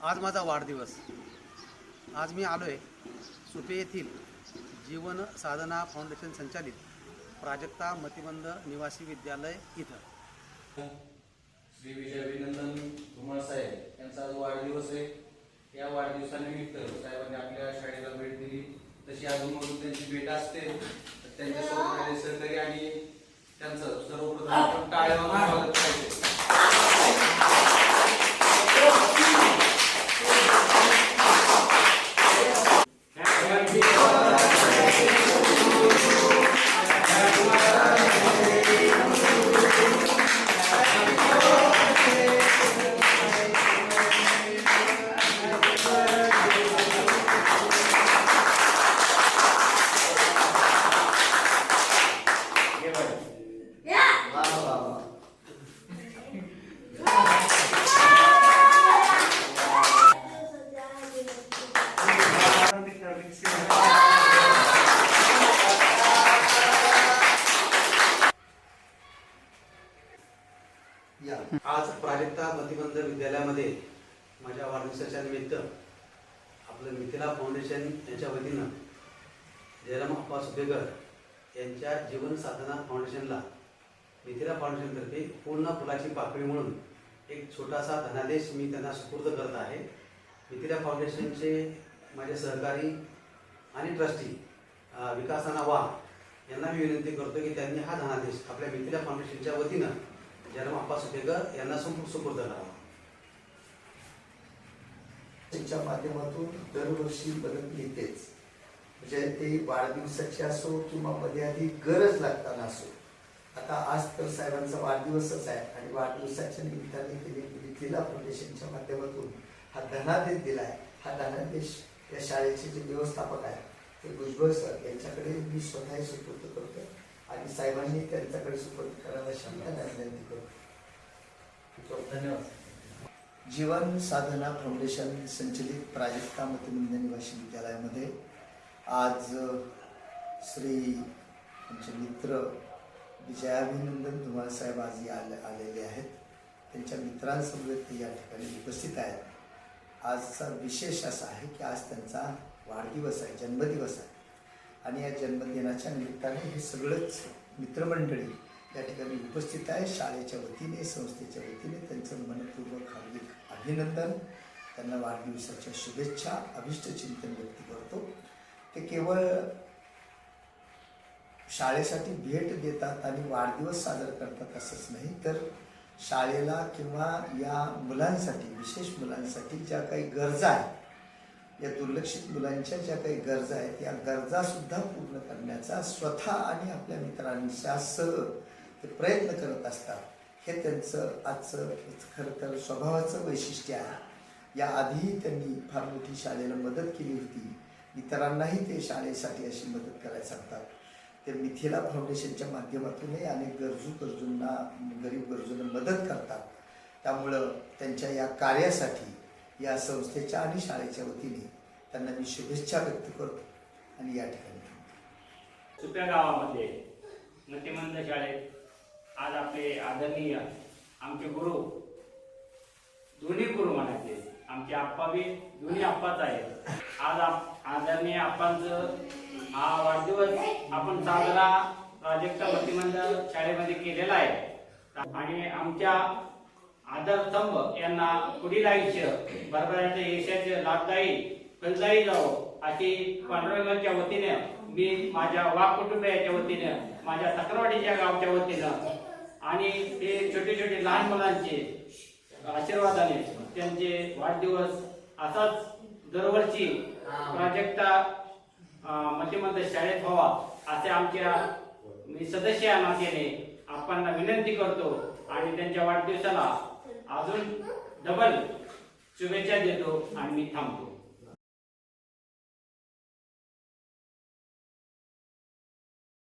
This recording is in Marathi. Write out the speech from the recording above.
आज माझा वाढदिवस. आज मी आलो आहे सुपे येथील जीवन साधना फाउंडेशन संचालित प्राजक्ता मतिबंध निवासी विद्यालय इथं. श्री विजय अभिनंदन धुमाळ साहेब यांचा आज वाढदिवस आहे. या वाढदिवसानिमित्त साहेबांनी आपल्या शाळेला भेट दिली. तशी अजूनमधून त्यांची भेट असते. तर त्यांच्यासोबत सहकारी आणि त्यांचं सर्वप्रथम आपण टाळ्या आज प्राजक्ता प्रतिबंध विद्यालयामध्ये माझ्या वाढदिवसाच्या निमित्त आपलं मिथिला फाउंडेशन यांच्या वतीनं जयराम अप्पा सुभेकर यांच्या जीवन साधना फाउंडेशनला मिथिला फाउंडेशनतर्फे पूर्ण फुलाची पाकळी म्हणून एक छोटासा धनादेश मी त्यांना सुपूर्द करत आहे. मिथिला फाउंडेशनचे माझे सहकारी आणि ट्रस्टी विकासाना वा यांना मी विनंती करतो की त्यांनी हा धनादेश आपल्या मिथिला फाउंडेशनच्या वतीनं जन्म अप्पा सुपेकर यांना सुपूर्द करावा त्यांच्या माध्यमातून दरवर्षी मदत येतेच. म्हणजे ते वाढदिवसाची असो किंवा मध्ये आधी गरज लागताना असो. आता आज तर साहेबांचा वाढदिवसच आहे आणि वाढदिवसाच्या निमित्ताने त्यांनी मिथिला फाउंडेशनच्या माध्यमातून हा धनादेश दिलाय. हा धनादेश या शाळेचे जे व्यवस्थापक आहे ते भुजबळ सर यांच्याकडे मी स्वतः सुपूर्द करतो आणि साहेबांनी त्यांच्याकडे सुपूर्द करायला शब्दाने धन्यवाद. जीवन साधना फाउंडेशन संचलित प्राजक्ता मतिमंद निवासी विद्यालयामध्ये आज श्री आमचे मित्र विजयाभिनंदन धुमाळ साहेब आज या आले आलेले आहेत. त्यांच्या मित्रांसमवेत ते या ठिकाणी उपस्थित आहेत. आजचा विशेष असा आहे की आज त्यांचा वाढदिवस आहे जन्मदिवस आहे. आणि या जन्मदिनाच्या निमित्ताने हे सगळंच मित्रमंडळी या ठिकाणी उपस्थित आहे. शाळेच्या वतीने संस्थेच्या वतीने त्यांचं मनपूर्वक हार्दिक अभिनंदन. त्यांना वाढदिवसाच्या शुभेच्छा अभिष्टचिंतन व्यक्त करतो. ते केवळ शाळेसाठी भेट देतात आणि वाढदिवस साजरा करतात असंच नाही तर शाळेला किंवा या मुलांसाठी विशेष मुलांसाठी ज्या काही गरजा आहेत या दुर्लक्षित मुलांच्या ज्या काही गरजा आहेत या गरजासुद्धा पूर्ण करण्याचा स्वतः आणि आपल्या मित्रांच्या सह ते प्रयत्न करत असतात. हे त्यांचं आजचं खरं तर स्वभावाचं वैशिष्ट्य आहे. या आधीही त्यांनी फार मोठी शाळेला मदत केली होती. इतरांनाही ते शाळेसाठी अशी मदत करायला सांगतात. ते मिथिला फाउंडेशनच्या माध्यमातूनही अनेक गरजू गरजूंना गरीब गरजूंना मदत करतात. त्यामुळं त्यांच्या या कार्यासाठी या संस्थेच्या आणि शाळेच्या वतीने त्यांना मी शुभेच्छा व्यक्त करतो आणि या ठिकाणी सुप्या गावामध्ये मतिमंद शाळेत आज आपले आदरणीय आमचे गुरु दोन्ही गुरु म्हणायचे. आमचे आप्पा बी दोन्ही आप्पाच आहेत. आज आप आदरणीय आप्पांचं हा वाढदिवस आपण साजरा प्राजक्ता प्रतिमंडळ शाळेमध्ये केलेला आहे. आणि आमच्या आदरस्तंभ यांना पुढील आयुष्य बरोबरांच्या यशाचे लाभदायी फलदायी जावं अशी पांडुरंगाच्या वतीने मी माझ्या वाघ कुटुंबियाच्या वतीने माझ्या तक्रावाडीच्या गावच्या वतीनं आणि ते छोटे छोटे लहान मुलांचे आशीर्वादाने त्यांचे वाढदिवस असाच दरवर्षी प्राजक्ता मध्यमंत शाळेत व्हावा असे आमच्या मी सदस्य या नात्याने आपण विनंती करतो आणि त्यांच्या वाढदिवसाला अजून डबल शुभेच्छा देतो आणि मी थांबतो.